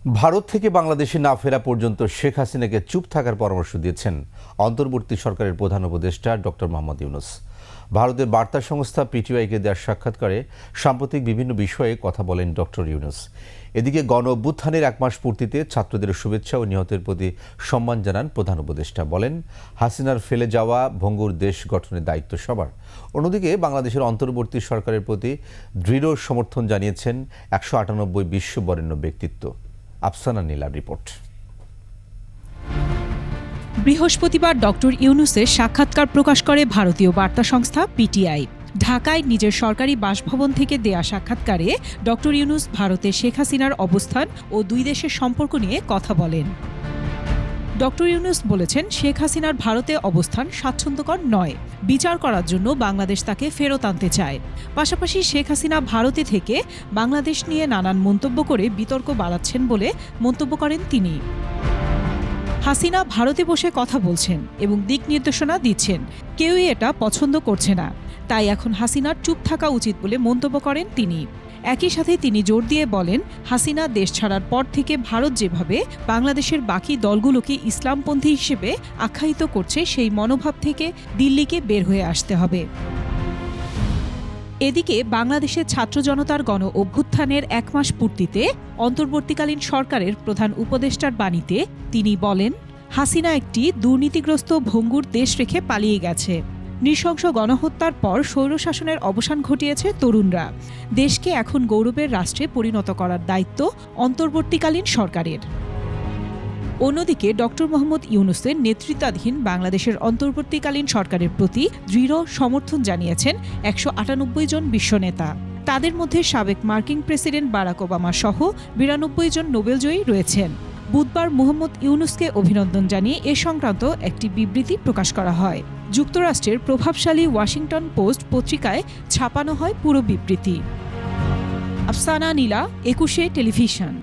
ভারত থেকে বাংলাদেশে না ফেরা পর্যন্ত শেখ হাসিনাকে চুপ থাকার পরামর্শ দিয়েছেন অন্তর্বর্তী সরকারের প্রধান উপদেষ্টা ডক্টর মোহাম্মদ ইউনুস। ভারতের বার্তা সংস্থা পিটিআইকে দেওয়ার সাক্ষাৎকারে সাম্প্রতিক বিভিন্ন বিষয়ে কথা বলেন ডক্টর ইউনুস। এদিকে গণ অভ্যুত্থানের এক মাস পূর্তিতে ছাত্রদের শুভেচ্ছা ও নিহতের প্রতি সম্মান জানান প্রধান উপদেষ্টা। বলেন, হাসিনার ফেলে যাওয়া ভঙ্গুর দেশ গঠনের দায়িত্ব সবার। অন্যদিকে বাংলাদেশের অন্তর্বর্তী সরকারের প্রতি দৃঢ় সমর্থন জানিয়েছেন একশো আটানব্বই বিশ্ব বরেণ্য ব্যক্তিত্ব। আফসানা নীলার রিপোর্ট। বৃহস্পতিবার ডক্টর ইউনুসের সাক্ষাৎকার প্রকাশ করে ভারতীয় বার্তা সংস্থা পিটিআই। ঢাকায় নিজের সরকারি বাসভবন থেকে দেয়া সাক্ষাৎকারে ডক্টর ইউনুস ভারতে শেখ হাসিনার অবস্থান ও দুই দেশের সম্পর্ক নিয়ে কথা বলেন। ডক্টর ইউনুস বলেছেন, শেখ হাসিনার ভারতে অবস্থান স্বাচ্ছন্দ্যকর নয়। বিচার করার জন্য বাংলাদেশ তাকে ফেরত আনতে চায়। পাশাপাশি শেখ হাসিনা ভারতে থেকে বাংলাদেশ নিয়ে নানান মন্তব্য করে বিতর্ক বাড়াচ্ছেন বলে মন্তব্য করেন তিনি। হাসিনা ভারতে বসে কথা বলছেন এবং দিক নির্দেশনা দিচ্ছেন। কেউই এটা পছন্দ করছে না। তাই এখন হাসিনার চুপ থাকা উচিত বলে মন্তব্য করেন তিনি। একই সাথে তিনি জোর দিয়ে বলেন, হাসিনা দেশ ছাড়ার পর থেকে ভারত যেভাবে বাংলাদেশের বাকি দলগুলোকে ইসলামপন্থী হিসেবে আখ্যায়িত করছে, সেই মনোভাব থেকে দিল্লিকে বের হয়ে আসতে হবে। এদিকে বাংলাদেশের ছাত্র জনতার গণ অভ্যুত্থানের এক মাস পূর্তিতে অন্তর্বর্তীকালীন সরকারের প্রধান উপদেষ্টার বাণীতে তিনি বলেন, হাসিনা একটি দুর্নীতিগ্রস্ত ভঙ্গুর দেশ রেখে পালিয়ে গেছে। নৃশংস গণহত্যার পর স্বৈরশাসনের অবসান ঘটিয়েছে তরুণরা। দেশকে এখন গৌরবের রাষ্ট্রে পরিণত করার দায়িত্ব অন্তর্বর্তীকালীন সরকারের। অন্যদিকে ডক্টর মোহাম্মদ ইউনুসের নেতৃত্বাধীন বাংলাদেশের অন্তর্বর্তীকালীন সরকারের প্রতি দৃঢ় সমর্থন জানিয়েছেন একশো আটানব্বই জন বিশ্বনেতা তাদের মধ্যে সাবেক মার্কিন প্রেসিডেন্ট বারাক ওবামা সহ বিরানব্বই জন নোবেলজয়ী রয়েছেন। বুধবার মোহাম্মদ ইউনুসকে অভিনন্দন জানিয়ে এ সংক্রান্ত একটি বিবৃতি প্রকাশ করা হয়। যুক্তরাষ্ট্রের প্রভাবশালী ওয়াশিংটন পোস্ট পত্রিকায় ছাপানো হয় পুরো বিবৃতি। আফসানা নীলা, একুশে টেলিভিশন।